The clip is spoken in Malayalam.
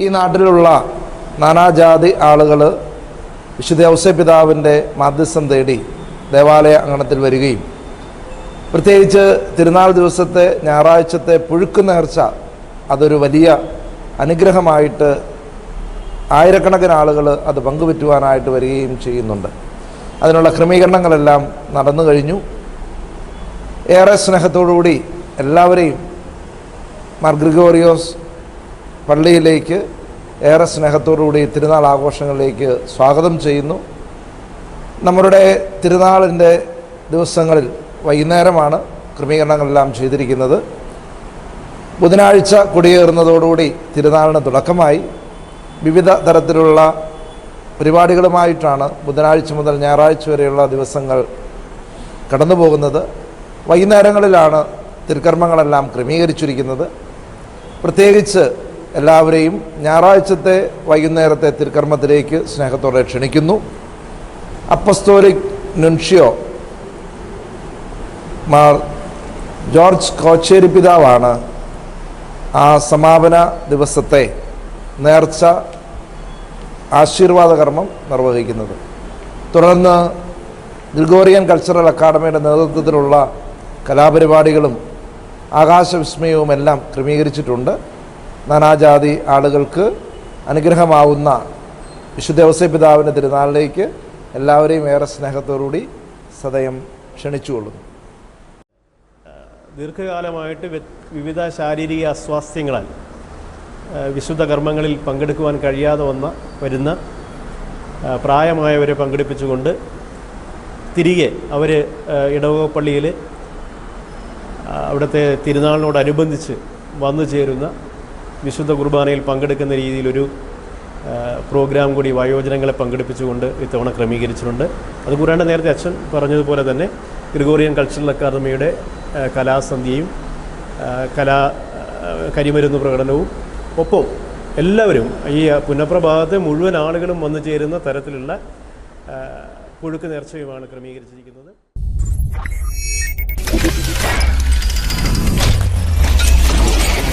ഈ നാട്ടിലുള്ള നാനാജാതി ആളുകൾ വിശുദ്ധ ഔസപിതാവിന്റെ മാധ്യസ്ഥം തേടി ദേവാലയ അങ്കണത്തിൽ വരികയും പ്രത്യേകിച്ച് തിരുനാൾ ദിവസത്തെ ഞായറാഴ്ചത്തെ പുഴുക്ക് നേർച്ച അതൊരു വലിയ അനുഗ്രഹമായിട്ട് ആയിരക്കണക്കിന് ആളുകൾ അത് പങ്കുപറ്റുവാനായിട്ട് വരികയും ചെയ്യുന്നുണ്ട്. അതിനുള്ള ക്രമീകരണങ്ങളെല്ലാം നടന്നു കഴിഞ്ഞു. ഏറെ സ്നേഹത്തോടുകൂടി എല്ലാവരെയും മാർ ഗ്രിഗോറിയോസ് പള്ളിയിലേക്ക് ഏറെ സ്നേഹത്തോടുകൂടി തിരുനാൾ ആഘോഷങ്ങളിലേക്ക് സ്വാഗതം ചെയ്യുന്നു. നമ്മുടെ തിരുനാളിന്റെ ദിവസങ്ങളിൽ വൈകുന്നേരമാണ് ക്രമീകരണങ്ങളെല്ലാം ചെയ്തിരിക്കുന്നത്. ബുധനാഴ്ച കൊടിയേറുന്നതോടുകൂടി തിരുനാളിന് തുടക്കമായി. വിവിധ തരത്തിലുള്ള പരിപാടികളുമായിട്ടാണ് ബുധനാഴ്ച മുതൽ ഞായറാഴ്ച വരെയുള്ള ദിവസങ്ങൾ കടന്നു പോകുന്നത് വൈകുന്നേരങ്ങളിലാണ് തിരുക്കർമ്മങ്ങളെല്ലാം ക്രമീകരിച്ചിരിക്കുന്നത്. പ്രത്യേകിച്ച് എല്ലാവരെയും ഞായറാഴ്ചത്തെ വൈകുന്നേരത്തെ തിരുക്കർമ്മത്തിലേക്ക് സ്നേഹത്തോടെ ക്ഷണിക്കുന്നു. Apostolic nuncio Mar George Kocheri പിതാവാണ് ആ സമാപന ദിവസത്തെ നേർച്ച ആശീർവാദകർമ്മം നിർവഹിക്കുന്നത്. തുടർന്ന് ഗ്രിഗോറിയൻ കൾച്ചറൽ അക്കാഡമിയുടെ നേതൃത്വത്തിലുള്ള കലാപരിപാടികളും ആകാശവിസ്മയവുമെല്ലാം ക്രമീകരിച്ചിട്ടുണ്ട്. നാനാജാതി ആളുകൾക്ക് അനുഗ്രഹമാവുന്ന വിശുദ്ധ ഔസപിതാവിന്റെ തിരുനാളിലേക്ക് എല്ലാവരെയും ഏറെ സ്നേഹത്തോടുകൂടി സദയം ക്ഷണിച്ചുകൊള്ളുന്നു. ദീർഘകാലമായിട്ട് വിവിധ ശാരീരിക അസ്വാസ്ഥ്യങ്ങളാൽ വിശുദ്ധ കർമ്മങ്ങളിൽ പങ്കെടുക്കുവാൻ കഴിയാതെ വന്ന വരുന്ന പ്രായമായവരെ പങ്കെടുപ്പിച്ചുകൊണ്ട് തിരികെ അവർ ഇടവക പള്ളിയിൽ അവിടുത്തെ തിരുനാളിനോടനുബന്ധിച്ച് വന്നു ചേരുന്ന വിശുദ്ധ കുർബാനയിൽ പങ്കെടുക്കുന്ന രീതിയിലൊരു പ്രോഗ്രാം കൂടി വയോജനങ്ങളെ പങ്കെടുപ്പിച്ചുകൊണ്ട് ഇത്തവണ ക്രമീകരിച്ചിട്ടുണ്ട്. അതുകൂടാണ്ട് നേരത്തെ അച്ഛൻ പറഞ്ഞതുപോലെ തന്നെ ഗ്രിഗോറിയൻ കൾച്ചറൽ അക്കാദമിയുടെ കലാസന്ധ്യയും കലാ കരിമരുന്ന് പ്രകടനവും ഒപ്പം എല്ലാവരും ഈ പുനഃപ്രഭാതത്തെ മുഴുവൻ ആളുകളും വന്നു ചേരുന്ന തരത്തിലുള്ള പുഴുക്ക് നേർച്ചയുമാണ് ക്രമീകരിച്ചിരിക്കുന്നത്.